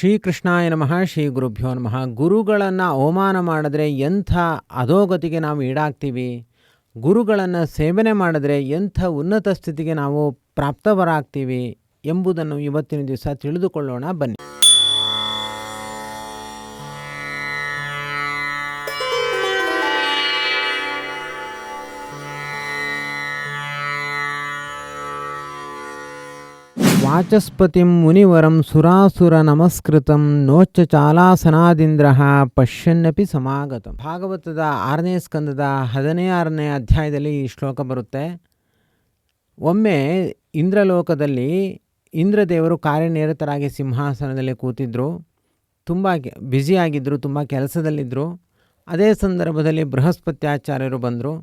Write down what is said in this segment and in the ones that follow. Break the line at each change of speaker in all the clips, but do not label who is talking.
ಶ್ರೀಕೃಷ್ಣಾಯ ನಮಃ, ಶ್ರೀ ಗುರುಭ್ಯೋ ನಮಃ. ಗುರುಗಳನ್ನು ಅವಮಾನ ಮಾಡಿದ್ರೆ ಎಂಥ ಅಧೋಗತಿಗೆ ನಾವು ಈಡಾಗ್ತೀವಿ? ಗುರುಗಳನ್ನು ಸೇವನೆ ಮಾಡಿದ್ರೆ ಎಂಥ ಉನ್ನತ ಸ್ಥಿತಿಗೆ ನಾವು ಪ್ರಾಪ್ತವರಾಗ್ತೀವಿ ಎಂಬುದನ್ನು ಇವತ್ತಿನ ದಿವಸ ತಿಳಿದುಕೊಳ್ಳೋಣ. ಬನ್ನಿ. ವಾಚಸ್ಪತಿಂ ಮುನಿವರಂ ಸುರಾಸುರ ನಮಸ್ಕೃತಂ ನೋಚ ಚಾಲಾಸನಾದಿಂದ್ರ ಪಶ್ಯನ್ನಪಿ ಸಮಾಗತಂ ಭಾಗವತದ ಆರನೇ ಸ್ಕಂದದ ಹದಿನೇ ಆರನೇ ಅಧ್ಯಾಯದಲ್ಲಿ ಈ ಶ್ಲೋಕ ಬರುತ್ತೆ। ಒಮ್ಮೆ ಇಂದ್ರಲೋಕದಲ್ಲಿ ಇಂದ್ರದೇವರು ಕಾರ್ಯನಿರತರಾಗಿ ಸಿಂಹಾಸನದಲ್ಲಿ ಕೂತಿದ್ದರು ತುಂಬ ಬ್ಯುಸಿಯಾಗಿದ್ದರು ತುಂಬ ಕೆಲಸದಲ್ಲಿದ್ದರು ಅದೇ ಸಂದರ್ಭದಲ್ಲಿ ಬೃಹಸ್ಪತ್ಯಾಚಾರ್ಯರು ಬಂದರು,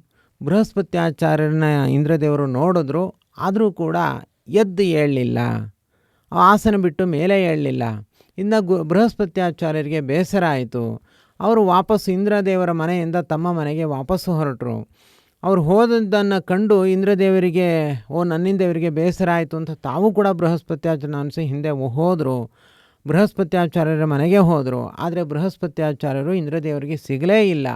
ಬೃಹಸ್ಪತ್ಯಾಚಾರ್ಯರನ್ನ ಇಂದ್ರದೇವರು ನೋಡಿದ್ರು, ಆದರೂ ಕೂಡ ಎದ್ದು ಏಳಲಿಲ್ಲ. ಆಸನ ಬಿಟ್ಟು ಮೇಲೆ ಏಳಲಿಲ್ಲ. ಇನ್ನು ಗು, ಬೃಹಸ್ಪತ್ಯಾಚಾರ್ಯರಿಗೆ ಬೇಸರ ಆಯಿತು. ಅವರು ವಾಪಸ್ಸು ಇಂದ್ರದೇವರ ಮನೆಯಿಂದ ತಮ್ಮ ಮನೆಗೆ ವಾಪಸ್ಸು ಹೊರಟರು. ಅವ್ರು ಹೋದದ್ದನ್ನು ಕಂಡು ಇಂದ್ರದೇವರಿಗೆ, ಓ ನನ್ನಿಂದ ಇವರಿಗೆ ಬೇಸರ ಆಯಿತು ಅಂತ ತಾವು ಕೂಡ ಬೃಹಸ್ಪತ್ಯಾಚಾರ ಅನಿಸಿ ಹಿಂದೆ ಹೋದರು. ಬೃಹಸ್ಪತ್ಯಾಚಾರ್ಯರ ಮನೆಗೆ ಹೋದರು. ಆದರೆ ಬೃಹಸ್ಪತ್ಯಾಚಾರ್ಯರು ಇಂದ್ರದೇವರಿಗೆ ಸಿಗಲೇ ಇಲ್ಲ.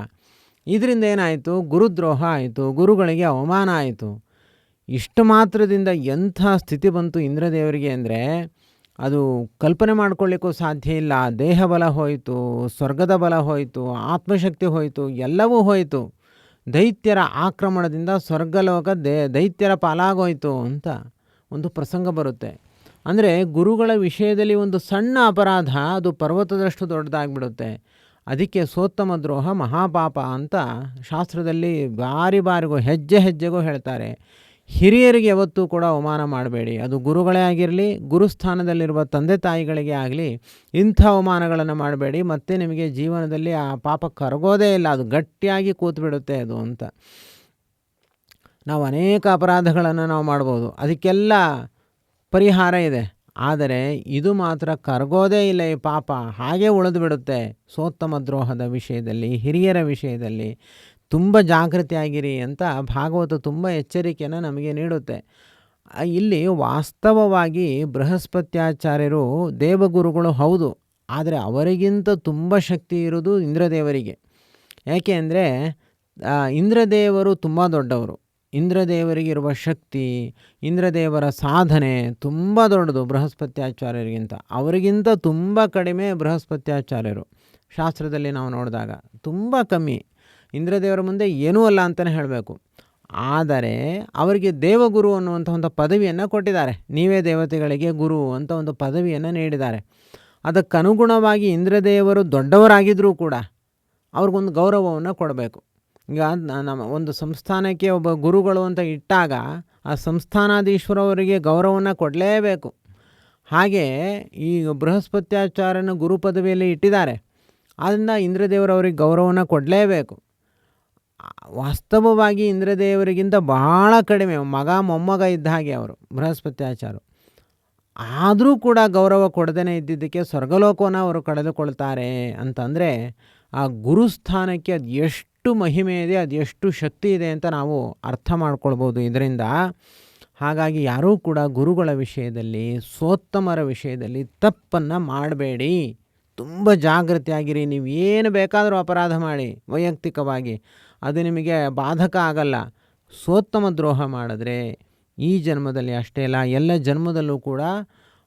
ಇದರಿಂದ ಏನಾಯಿತು? ಗುರುದ್ರೋಹ ಆಯಿತು. ಗುರುಗಳಿಗೆ ಅವಮಾನ ಆಯಿತು. ಇಷ್ಟು ಮಾತ್ರದಿಂದ ಎಂಥ ಸ್ಥಿತಿ ಬಂತು ಇಂದ್ರದೇವರಿಗೆ ಅಂದರೆ, ಅದು ಕಲ್ಪನೆ ಮಾಡ್ಕೊಳ್ಳಿಕ್ಕೂ ಸಾಧ್ಯ ಇಲ್ಲ. ದೇಹ ಬಲ ಹೋಯಿತು, ಸ್ವರ್ಗದ ಬಲ ಹೋಯಿತು, ಆತ್ಮಶಕ್ತಿ ಹೋಯಿತು, ಎಲ್ಲವೂ ಹೋಯಿತು. ದೈತ್ಯರ ಆಕ್ರಮಣದಿಂದ ಸ್ವರ್ಗಲೋಕ ದೇ, ದೈತ್ಯರ ಪಾಲಾಗೋಯಿತು ಅಂತ ಒಂದು ಪ್ರಸಂಗ ಬರುತ್ತೆ. ಅಂದರೆ ಗುರುಗಳ ವಿಷಯದಲ್ಲಿ ಒಂದು ಸಣ್ಣ ಅಪರಾಧ, ಅದು ಪರ್ವತದಷ್ಟು ದೊಡ್ಡದಾಗಿಬಿಡುತ್ತೆ. ಅದಕ್ಕೆ ಸೋತ್ತಮ ದ್ರೋಹ ಮಹಾಪಾಪ ಅಂತ ಶಾಸ್ತ್ರದಲ್ಲಿ ಬಾರಿ ಬಾರಿಗೂ ಹೆಜ್ಜೆ ಹೆಜ್ಜೆಗೂ ಹೇಳ್ತಾರೆ. ಹಿರಿಯರಿಗೆ ಯಾವತ್ತೂ ಕೂಡ ಅವಮಾನ ಮಾಡಬೇಡಿ. ಅದು ಗುರುಗಳೇ ಆಗಿರಲಿ, ಗುರುಸ್ಥಾನದಲ್ಲಿರುವ ತಂದೆ ತಾಯಿಗಳಿಗೆ ಆಗಲಿ, ಇಂಥ ಅವಮಾನಗಳನ್ನು ಮಾಡಬೇಡಿ. ಮತ್ತೆ ನಿಮಗೆ ಜೀವನದಲ್ಲಿ ಆ ಪಾಪ ಕರಗೋದೇ ಇಲ್ಲ. ಅದು ಗಟ್ಟಿಯಾಗಿ ಕೂತ್ಬಿಡುತ್ತೆ ಅದು ಅಂತ. ನಾವು ಅನೇಕ ಅಪರಾಧಗಳನ್ನು ನಾವು ಮಾಡ್ಬೋದು. ಅದಕ್ಕೆಲ್ಲ ಪರಿಹಾರ ಇದೆ. ಆದರೆ ಇದು ಮಾತ್ರ ಕರಗೋದೇ ಇಲ್ಲ ಈ ಪಾಪ. ಹಾಗೆ ಉಳಿದು ಬಿಡುತ್ತೆ ಸೋತ್ತಮ ದ್ರೋಹದ ವಿಷಯದಲ್ಲಿ, ಹಿರಿಯರ ವಿಷಯದಲ್ಲಿ. ತುಂಬ ಜಾಗೃತಿಯಾಗಿರಿ ಅಂತ ಭಾಗವತ ತುಂಬ ಎಚ್ಚರಿಕೆಯನ್ನು ನಮಗೆ ನೀಡುತ್ತೆ. ಇಲ್ಲಿ ವಾಸ್ತವವಾಗಿ ಬೃಹಸ್ಪತ್ಯಾಚಾರ್ಯರು ದೇವಗುರುಗಳು ಹೌದು, ಆದರೆ ಅವರಿಗಿಂತ ತುಂಬ ಶಕ್ತಿ ಇರೋದು ಇಂದ್ರದೇವರಿಗೆ. ಯಾಕೆ ಅಂದರೆ ಇಂದ್ರದೇವರು ತುಂಬ ದೊಡ್ಡವರು. ಇಂದ್ರದೇವರಿಗಿರುವ ಶಕ್ತಿ, ಇಂದ್ರದೇವರ ಸಾಧನೆ ತುಂಬ ದೊಡ್ಡದು ಬೃಹಸ್ಪತ್ಯಾಚಾರ್ಯರಿಗಿಂತ. ಅವರಿಗಿಂತ ತುಂಬ ಕಡಿಮೆ ಬೃಹಸ್ಪತ್ಯಾಚಾರ್ಯರು. ಶಾಸ್ತ್ರದಲ್ಲಿ ನಾವು ನೋಡಿದಾಗ ತುಂಬ ಕಮ್ಮಿ. ಇಂದ್ರದೇವರ ಮುಂದೆ ಏನೂ ಅಲ್ಲ ಅಂತಲೇ ಹೇಳಬೇಕು. ಆದರೆ ಅವರಿಗೆ ದೇವಗುರು ಅನ್ನುವಂಥ ಒಂದು ಪದವಿಯನ್ನು ಕೊಟ್ಟಿದ್ದಾರೆ. ನೀವೇ ದೇವತೆಗಳಿಗೆ ಗುರು ಅಂತ ಒಂದು ಪದವಿಯನ್ನು ನೀಡಿದ್ದಾರೆ. ಅದಕ್ಕನುಗುಣವಾಗಿ ಇಂದ್ರದೇವರು ದೊಡ್ಡವರಾಗಿದ್ದರೂ ಕೂಡ ಅವ್ರಿಗೊಂದು ಗೌರವವನ್ನು ಕೊಡಬೇಕು. ಈಗ ನಮ್ಮ ಒಂದು ಸಂಸ್ಥಾನಕ್ಕೆ ಒಬ್ಬ ಗುರುಗಳು ಅಂತ ಇಟ್ಟಾಗ ಆ ಸಂಸ್ಥಾನಾಧೀಶ್ವರವರಿಗೆ ಗೌರವವನ್ನು ಕೊಡಲೇಬೇಕು. ಹಾಗೆ ಈ ಬೃಹಸ್ಪತ್ಯಾಚಾರ್ಯನ ಗುರು ಪದವಿಯಲ್ಲಿ ಇಟ್ಟಿದ್ದಾರೆ. ಆದ್ದರಿಂದ ಇಂದ್ರದೇವರವರಿಗೆ ಗೌರವವನ್ನು ಕೊಡಲೇಬೇಕು. ವಾಸ್ತವವಾಗಿ ಇಂದ್ರದೇವರಿಗಿಂತ ಬಹಳ ಕಡಿಮೆ. ಮಗ, ಮೊಮ್ಮಗ ಇದ್ದ ಹಾಗೆ ಅವರು ಬೃಹಸ್ಪತ್ಯಾಚಾರ ಆದರೂ ಕೂಡ ಗೌರವ ಕೊಡದೇ ಇದ್ದಿದ್ದಕ್ಕೆ ಸ್ವರ್ಗಲೋಕವನ್ನು ಅವರು ಕಳೆದುಕೊಳ್ತಾರೆ ಅಂತಂದರೆ, ಆ ಗುರುಸ್ಥಾನಕ್ಕೆ ಅದು ಎಷ್ಟು ಮಹಿಮೆ ಇದೆ, ಅದು ಎಷ್ಟು ಶಕ್ತಿ ಇದೆ ಅಂತ ನಾವು ಅರ್ಥ ಮಾಡ್ಕೊಳ್ಬೋದು ಇದರಿಂದ. ಹಾಗಾಗಿ ಯಾರೂ ಕೂಡ ಗುರುಗಳ ವಿಷಯದಲ್ಲಿ, ಸೋತ್ತಮರ ವಿಷಯದಲ್ಲಿ ತಪ್ಪನ್ನು ಮಾಡಬೇಡಿ. ತುಂಬ ಜಾಗೃತಿಯಾಗಿರಿ. ನೀವು ಏನು ಬೇಕಾದರೂ ಅಪರಾಧ ಮಾಡಿ, ವೈಯಕ್ತಿಕವಾಗಿ. ಅದು ನಿಮಗೆ ಬಾಧಕ ಆಗಲ್ಲ. ಸೋತ್ತಮ ದ್ರೋಹ ಮಾಡಿದ್ರೆ ಈ ಜನ್ಮದಲ್ಲಿ ಅಷ್ಟೇ ಅಲ್ಲ, ಎಲ್ಲ ಜನ್ಮದಲ್ಲೂ ಕೂಡ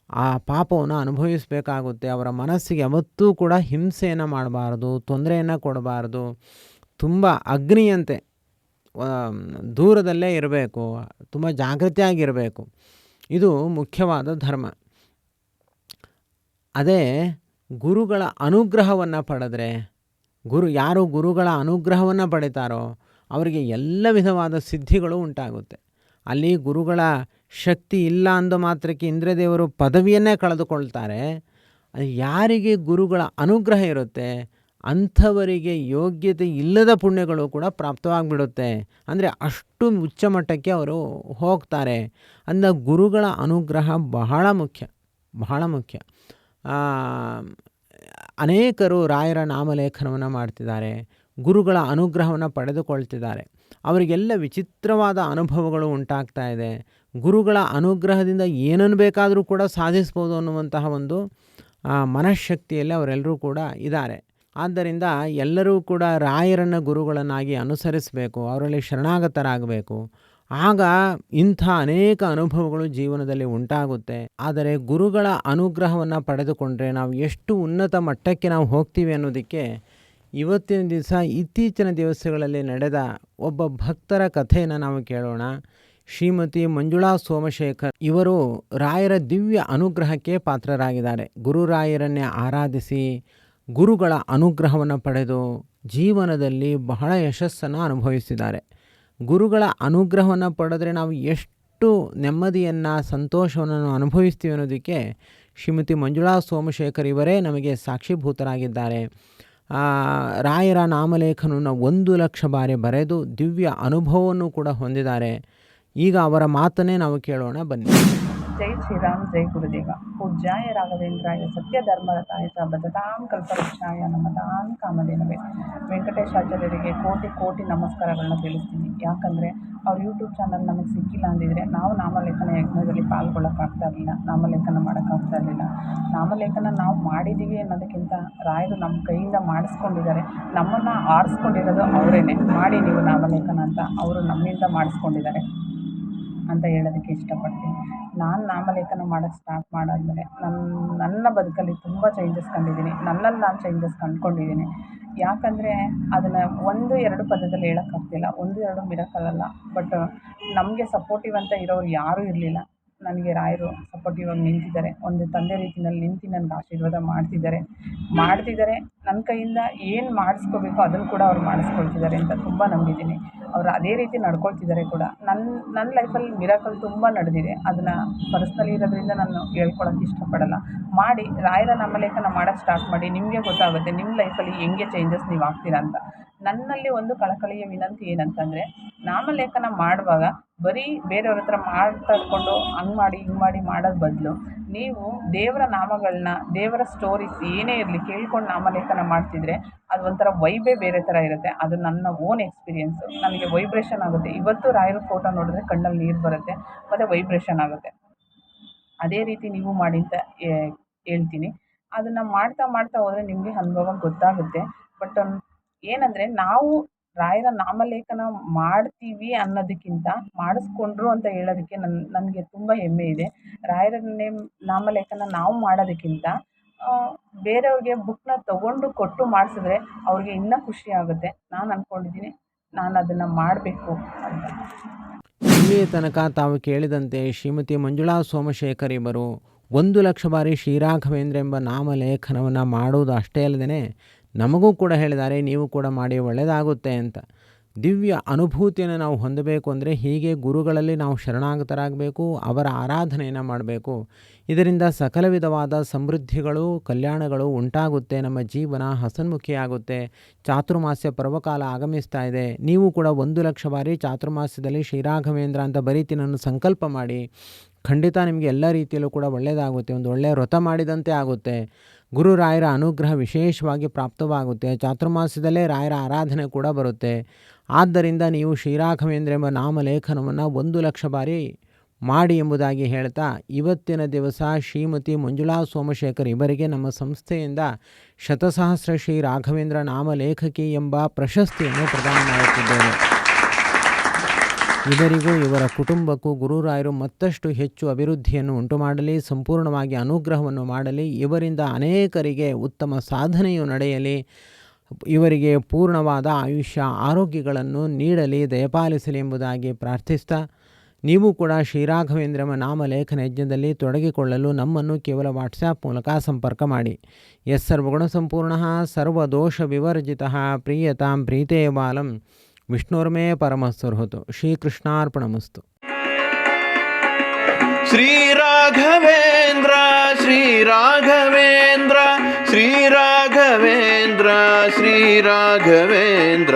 ಆ ಪಾಪವನ್ನು ಅನುಭವಿಸಬೇಕಾಗುತ್ತೆ. ಅವರ ಮನಸ್ಸಿಗೆ ಯಾವತ್ತೂ ಕೂಡ ಹಿಂಸೆಯನ್ನು ಮಾಡಬಾರ್ದು, ತೊಂದರೆಯನ್ನು ಕೊಡಬಾರ್ದು. ತುಂಬ ಅಗ್ನಿಯಂತೆ ದೂರದಲ್ಲೇ ಇರಬೇಕು, ತುಂಬ ಜಾಗೃತಿಯಾಗಿರಬೇಕು. ಇದು ಮುಖ್ಯವಾದ ಧರ್ಮ. ಅದೇ ಗುರುಗಳ ಅನುಗ್ರಹವನ್ನು ಪಡೆದ್ರೆ ಗುರು ಯಾರು ಗುರುಗಳ ಅನುಗ್ರಹವನ್ನು ಪಡಿತಾರೋ ಅವರಿಗೆ ಎಲ್ಲ ವಿಧವಾದ ಸಿದ್ಧಿಗಳು ಉಂಟಾಗುತ್ತೆ. ಅಲ್ಲಿ ಗುರುಗಳ ಶಕ್ತಿ ಇಲ್ಲ ಅಂದ ಮಾತ್ರಕ್ಕೆ ಇಂದ್ರದೇವರು ಪದವಿಯನ್ನೇ ಕಳೆದುಕೊಳ್ತಾರೆ. ಯಾರಿಗೆ ಗುರುಗಳ ಅನುಗ್ರಹ ಇರುತ್ತೆ, ಅಂಥವರಿಗೆ ಯೋಗ್ಯತೆ ಇಲ್ಲದ ಪುಣ್ಯಗಳು ಕೂಡ ಪ್ರಾಪ್ತವಾಗಿಬಿಡುತ್ತೆ. ಅಂದರೆ ಅಷ್ಟು ಉಚ್ಚ ಮಟ್ಟಕ್ಕೆ ಅವರು ಹೋಗ್ತಾರೆ. ಅಂದ ಗುರುಗಳ ಅನುಗ್ರಹ ಬಹಳ ಮುಖ್ಯ ಬಹಳ ಮುಖ್ಯ. ಅನೇಕರು ರಾಯರ ನಾಮಲೇಖನವನ್ನು ಮಾಡ್ತಿದ್ದಾರೆ, ಗುರುಗಳ ಅನುಗ್ರಹವನ್ನು ಪಡೆದುಕೊಳ್ತಿದ್ದಾರೆ. ಅವರಿಗೆಲ್ಲ ವಿಚಿತ್ರವಾದ ಅನುಭವಗಳು ಉಂಟಾಗ್ತಾ ಇದೆ. ಗುರುಗಳ ಅನುಗ್ರಹದಿಂದ ಏನನ್ನು ಬೇಕಾದರೂ ಕೂಡ ಸಾಧಿಸ್ಬೋದು ಅನ್ನುವಂತಹ ಒಂದು ಮನಃಶಕ್ತಿಯಲ್ಲಿ ಅವರೆಲ್ಲರೂ ಕೂಡ ಇದ್ದಾರೆ. ಆದ್ದರಿಂದ ಎಲ್ಲರೂ ಕೂಡ ರಾಯರನ್ನು ಗುರುಗಳನ್ನಾಗಿ ಅನುಸರಿಸಬೇಕು, ಅವರಲ್ಲಿ ಶರಣಾಗತರಾಗಬೇಕು. ಆಗ ಇಂಥ ಅನೇಕ ಅನುಭವಗಳು ಜೀವನದಲ್ಲಿ ಉಂಟಾಗುತ್ತೆ. ಆದರೆ ಗುರುಗಳ ಅನುಗ್ರಹವನ್ನು ಪಡೆದುಕೊಂಡ್ರೆ ನಾವು ಎಷ್ಟು ಉನ್ನತ ಮಟ್ಟಕ್ಕೆ ನಾವು ಹೋಗ್ತೀವಿ ಅನ್ನೋದಕ್ಕೆ ಇವತ್ತಿನ ದಿವಸ ಇತ್ತೀಚಿನ ದಿವಸಗಳಲ್ಲಿ ನಡೆದ ಒಬ್ಬ ಭಕ್ತರ ಕಥೆಯನ್ನು ನಾವು ಕೇಳೋಣ. ಶ್ರೀಮತಿ ಮಂಜುಳಾ ಸೋಮಶೇಖರ್ ಇವರು ರಾಯರ ದಿವ್ಯ ಅನುಗ್ರಹಕ್ಕೆ ಪಾತ್ರರಾಗಿದ್ದಾರೆ. ಗುರುರಾಯರನ್ನೇ ಆರಾಧಿಸಿ ಗುರುಗಳ ಅನುಗ್ರಹವನ್ನು ಪಡೆದು ಜೀವನದಲ್ಲಿ ಬಹಳ ಯಶಸ್ಸನ್ನು ಅನುಭವಿಸಿದ್ದಾರೆ. ಗುರುಗಳ ಅನುಗ್ರಹವನ್ನು ಪಡೆದ್ರೆ ನಾವು ಎಷ್ಟು ನೆಮ್ಮದಿಯನ್ನು, ಸಂತೋಷವನ್ನು ಅನುಭವಿಸ್ತೀವಿ ಅನ್ನೋದಕ್ಕೆ ಶ್ರೀಮತಿ ಮಂಜುಳಾ ಸೋಮಶೇಖರ್ ಇವರೇ ನಮಗೆ ಸಾಕ್ಷೀಭೂತರಾಗಿದ್ದಾರೆ. ರಾಯರ ನಾಮಲೇಖನವನ್ನು ಒಂದು ಲಕ್ಷ ಬಾರಿ ಬರೆದು ದಿವ್ಯ ಅನುಭವವನ್ನು ಕೂಡ ಹೊಂದಿದ್ದಾರೆ. ಈಗ ಅವರ ಮಾತನ್ನೇ ನಾವು ಕೇಳೋಣ, ಬನ್ನಿ.
ಜೈ ಶ್ರೀರಾಮ್, ಜೈ ಗುರುದೇವ. ಪೂಜ್ಯಾಯ ರಾಘವೇಂದ್ರಾಯ ಸತ್ಯ ಧರ್ಮರತಾಯ ಚ ಕಲ್ಪವೃಕ್ಷಾಯ ಕಲ್ಪವೃಕ್ಷಾಯ ನಮತಾಂ ಕಾಮಧೇನವೇ. ವೆಂಕಟೇಶಾಚಾರ್ಯರಿಗೆ ಕೋಟಿ ಕೋಟಿ ನಮಸ್ಕಾರಗಳನ್ನ ತಿಳಿಸ್ತೀನಿ. ಯಾಕಂದರೆ ಅವ್ರ ಯೂಟ್ಯೂಬ್ ಚಾನಲ್ ನಮಗೆ ಸಿಕ್ಕಿಲ್ಲ ಅಂದಿದ್ರೆ ನಾವು ನಾಮಲೇಖನ ಯಜ್ಞದಲ್ಲಿ ಪಾಲ್ಗೊಳ್ಳೋಕ್ಕಾಗ್ತಾ ಇರಲಿಲ್ಲ, ನಾಮಲೇಖನ ಮಾಡೋಕ್ಕಾಗ್ತಾ ಇರಲಿಲ್ಲ. ನಾಮಲೇಖನ ನಾವು ಮಾಡಿದ್ದೀವಿ ಅನ್ನೋದಕ್ಕಿಂತ ರಾಯರು ನಮ್ಮ ಕೈಯಿಂದ ಮಾಡಿಸ್ಕೊಂಡಿದ್ದಾರೆ. ನಮ್ಮನ್ನು ಆರಿಸ್ಕೊಂಡಿರೋದು ಅವರೇನೆ. ಮಾಡಿ ನೀವು ನಾಮಲೇಖನ ಅಂತ ಅವರು ನಮ್ಮಿಂದ ಮಾಡಿಸ್ಕೊಂಡಿದ್ದಾರೆ. ಅಂತ ಹೇಳೋದಕ್ಕೆ ಇಷ್ಟಪಡ್ತೀನಿ. ನಾನು ನಾಮಲೇಖನ ಮಾಡೋಕ್ಕೆ ಸ್ಟಾರ್ಟ್ ಮಾಡಾದ್ಮೇಲೆ ನನ್ನ ನನ್ನ ಬದುಕಲ್ಲಿ ತುಂಬ ಚೇಂಜಸ್ ಕಂಡಿದ್ದೀನಿ. ನನ್ನಲ್ಲಿ ನಾನು ಚೇಂಜಸ್ ಕಂಡುಕೊಂಡಿದ್ದೀನಿ. ಯಾಕಂದರೆ ಅದನ್ನು ಒಂದು, ಎರಡು ಪದದಲ್ಲಿ ಹೇಳೋಕ್ಕಾಗ್ತಿಲ್ಲ. ಒಂದು, ಎರಡು ಬಿಡೋಕ್ಕಾಗಲ್ಲ ಬಟ್ ನಮಗೆ ಸಪೋರ್ಟಿವ್ ಅಂತ ಇರೋರು ಯಾರೂ ಇರಲಿಲ್ಲ. ನನಗೆ ರಾಯರು ಸಪೋರ್ಟಿವ್ ಆಗಿ ನಿಂತಿದ್ದಾರೆ. ಒಂದು ತಂದೆ ರೀತಿಯಲ್ಲಿ ನಿಂತು ನನಗೆ ಆಶೀರ್ವಾದ ಮಾಡ್ತಿದ್ದಾರೆ. ಮಾಡ್ತಿದ್ದಾರೆ. ನನ್ನ ಕೈಯಿಂದ ಏನು ಮಾಡಿಸ್ಕೋಬೇಕು ಅದನ್ನು ಕೂಡ ಅವ್ರು ಮಾಡಿಸ್ಕೊಳ್ತಿದ್ದಾರೆ ಅಂತ ತುಂಬ ನಂಬಿದ್ದೀನಿ. ಅವ್ರು ಅದೇ ರೀತಿ ನಡ್ಕೊಳ್ತಿದ್ದಾರೆ ಕೂಡ. ನನ್ನ ನನ್ನ ಲೈಫಲ್ಲಿ ಮಿರಾಕಲ್ ತುಂಬ ನಡೆದಿದೆ. ಅದನ್ನು ಪರ್ಸ್ನಲಿ ಇರೋದ್ರಿಂದ ನಾನು ಹೇಳ್ಕೊಳಕ್ಕೆ ಇಷ್ಟಪಡಲ್ಲ. ಮಾಡಿ, ರಾಯರ ನಾಮಲೇಖನ ಮಾಡೋಕ್ಕೆ ಸ್ಟಾರ್ಟ್ ಮಾಡಿ, ನಿಮಗೆ ಗೊತ್ತಾಗುತ್ತೆ ನಿಮ್ಮ ಲೈಫಲ್ಲಿ ಹೆಂಗೆ ಚೇಂಜಸ್ ನೀವು ಆಗ್ತೀರಾ ಅಂತ. ನನ್ನಲ್ಲಿ ಒಂದು ಕಳಕಳಿಯ ವಿನಂತಿ ಏನಂತಂದರೆ ನಾಮಲೇಖನ ಮಾಡುವಾಗ ಬರೀ ಬೇರೆಯವ್ರ ಹತ್ರ ಮಾತಾಡಿಕೊಂಡು ಹಂಗ್ ಮಾಡಿ ಹಿಂಗ್ ಮಾಡಿ ಮಾಡೋದ್ ಬದಲು ನೀವು ದೇವರ ನಾಮಗಳನ್ನ ದೇವರ ಸ್ಟೋರೀಸ್ ಏನೇ ಇರಲಿ ಕೇಳ್ಕೊಂಡು ನಾಮಲೇಖನ ಮಾಡ್ತಿದ್ರೆ ಅದು ಒಂಥರ ವೈಬೇ ಬೇರೆ ಥರ ಇರುತ್ತೆ. ಅದು ನನ್ನ ಓನ್ ಎಕ್ಸ್ಪೀರಿಯೆನ್ಸು ನನಗೆ ವೈಬ್ರೇಷನ್ ಆಗುತ್ತೆ. ಇವತ್ತು ರಾಯರ ಫೋಟೋ ನೋಡಿದ್ರೆ ಕಣ್ಣಲ್ಲಿ ನೀರು ಬರುತ್ತೆ, ಮತ್ತು ವೈಬ್ರೇಷನ್ ಆಗುತ್ತೆ. ಅದೇ ರೀತಿ ನೀವು ಮಾಡಿ ಅಂತ ಹೇಳ್ತೀನಿ. ಅದನ್ನು ಮಾಡ್ತಾ ಮಾಡ್ತಾ ಹೋದರೆ ನಿಮಗೆ ಅನುಭವ ಗೊತ್ತಾಗುತ್ತೆ. ಬಟ್ ಏನಂದರೆ ನಾವು ರಾಯರ ನಾಮಲೇಖನ ಮಾಡ್ತೀವಿ ಅನ್ನೋದಕ್ಕಿಂತ ಮಾಡಿಸ್ಕೊಂಡ್ರು ಅಂತ ಹೇಳೋದಕ್ಕೆ ನನ್ನ ನನಗೆ ತುಂಬ ಹೆಮ್ಮೆ ಇದೆ. ರಾಯರ ನೇಮ್ ನಾಮಲೇಖನ ನಾವು ಮಾಡೋದಕ್ಕಿಂತ ಬೇರೆಯವ್ರಿಗೆ ಬುಕ್ನ ತಗೊಂಡು ಕೊಟ್ಟು ಮಾಡಿಸಿದ್ರೆ ಅವ್ರಿಗೆ ಇನ್ನೂ ಖುಷಿ ಆಗುತ್ತೆ. ನಾನು ಅಂದ್ಕೊಂಡಿದ್ದೀನಿ ನಾನು ಅದನ್ನು ಮಾಡಬೇಕು ಅಂತ.
ಇಲ್ಲಿಯ ತನಕ ತಾವು ಕೇಳಿದಂತೆ ಶ್ರೀಮತಿ ಮಂಜುಳಾ ಸೋಮಶೇಖರ್ ಇವರು ಒಂದು ಲಕ್ಷ ಬಾರಿ ಶ್ರೀರಾಘವೇಂದ್ರ ಎಂಬ ನಾಮಲೇಖನವನ್ನು ಮಾಡುವುದು ಅಷ್ಟೇ ಅಲ್ಲದೆ ನಮಗೂ ಕೂಡ ಹೇಳಿದ್ದಾರೆ, ನೀವು ಕೂಡ ಮಾಡಿ ಒಳ್ಳೆಯದಾಗುತ್ತೆ ಅಂತ. ದಿವ್ಯ ಅನುಭೂತಿಯನ್ನು ನಾವು ಹೊಂದಬೇಕು ಅಂದರೆ ಹೀಗೆ ಗುರುಗಳಲ್ಲಿ ನಾವು ಶರಣಾಗತರಾಗಬೇಕು, ಅವರ ಆರಾಧನೆಯನ್ನು ಮಾಡಬೇಕು. ಇದರಿಂದ ಸಕಲ ವಿಧವಾದ ಸಮೃದ್ಧಿಗಳು, ಕಲ್ಯಾಣಗಳು ಉಂಟಾಗುತ್ತೆ, ನಮ್ಮ ಜೀವನ ಹಸನ್ಮುಖಿಯಾಗುತ್ತೆ. ಚಾತುರ್ಮಾಸ್ಯ ಪರ್ವಕಾಲ ಆಗಮಿಸ್ತಾ ಇದೆ. ನೀವು ಕೂಡ ಒಂದು ಲಕ್ಷ ಬಾರಿ ಚಾತುರ್ಮಾಸ್ಯದಲ್ಲಿ ಶ್ರೀರಾಘವೇಂದ್ರ ಅಂತ ಬರೀತಿನನ್ನು ಸಂಕಲ್ಪ ಮಾಡಿ. ಖಂಡಿತ ನಿಮಗೆ ಎಲ್ಲ ರೀತಿಯಲ್ಲೂ ಕೂಡ ಒಳ್ಳೆಯದಾಗುತ್ತೆ ಒಂದು ಒಳ್ಳೆಯ ವ್ರತ ಮಾಡಿದಂತೆ ಆಗುತ್ತೆ. ಗುರು ರಾಯರ ಅನುಗ್ರಹ ವಿಶೇಷವಾಗಿ ಪ್ರಾಪ್ತವಾಗುತ್ತೆ. ಚಾತುರ್ಮಾಸದಲ್ಲೇ ರಾಯರ ಆರಾಧನೆ ಕೂಡ ಬರುತ್ತೆ. ಆದ್ದರಿಂದ ನೀವು ಶ್ರೀರಾಘವೇಂದ್ರ ಎಂಬ ನಾಮಲೇಖನವನ್ನು ಒಂದು ಲಕ್ಷ ಬಾರಿ ಮಾಡಿ ಎಂಬುದಾಗಿ ಹೇಳ್ತಾ, ಇವತ್ತಿನ ದಿವಸ ಶ್ರೀಮತಿ ಮಂಜುಳಾ ಸೋಮಶೇಖರ್ ಇವರಿಗೆ ನಮ್ಮ ಸಂಸ್ಥೆಯಿಂದ ಶತಸಹಸ್ರ ಶ್ರೀ ರಾಘವೇಂದ್ರ ನಾಮಲೇಖಕಿ ಎಂಬ ಪ್ರಶಸ್ತಿಯನ್ನು ಪ್ರದಾನ ಮಾಡುತ್ತಿದ್ದೇವೆ. ಇವರಿಗೂ ಇವರ ಕುಟುಂಬಕ್ಕೂ ಗುರುರಾಯರು ಮತ್ತಷ್ಟು ಹೆಚ್ಚು ಅಭಿವೃದ್ಧಿಯನ್ನು ಉಂಟು ಮಾಡಲಿ ಸಂಪೂರ್ಣವಾಗಿ ಅನುಗ್ರಹವನ್ನು ಮಾಡಲಿ, ಇವರಿಂದ ಅನೇಕರಿಗೆ ಉತ್ತಮ ಸಾಧನೆಯು ನಡೆಯಲಿ, ಇವರಿಗೆ ಪೂರ್ಣವಾದ ಆಯುಷ್ಯ, ಆರೋಗ್ಯಗಳನ್ನು ನೀಡಲಿ, ದಯಪಾಲಿಸಲಿ ಎಂಬುದಾಗಿ ಪ್ರಾರ್ಥಿಸ್ತಾ, ನೀವು ಕೂಡ ಶ್ರೀರಾಘವೇಂದ್ರ ನಾಮ ನಾಮಲೇಖನ ಯಜ್ಞದಲ್ಲಿ ತೊಡಗಿಕೊಳ್ಳಲು ನಮ್ಮನ್ನು ಕೇವಲ ವಾಟ್ಸಾಪ್ ಮೂಲಕ ಸಂಪರ್ಕ ಮಾಡಿ. ಎಸ್ ಸರ್ವಗುಣ ಸಂಪೂರ್ಣ ಸರ್ವದೋಷ ವಿವರ್ಜಿತ ಪ್ರೀಯತಾಂ ಪ್ರೀತೇ ಬಾಲಂ. विष्णोर्मे परमस्वरुहतु। श्रीकृष्णार्पणमस्तु।
श्रीराघवेन्द्र श्रीराघवेन्द्र श्रीराघवेन्द्र श्रीराघवेन्द्र।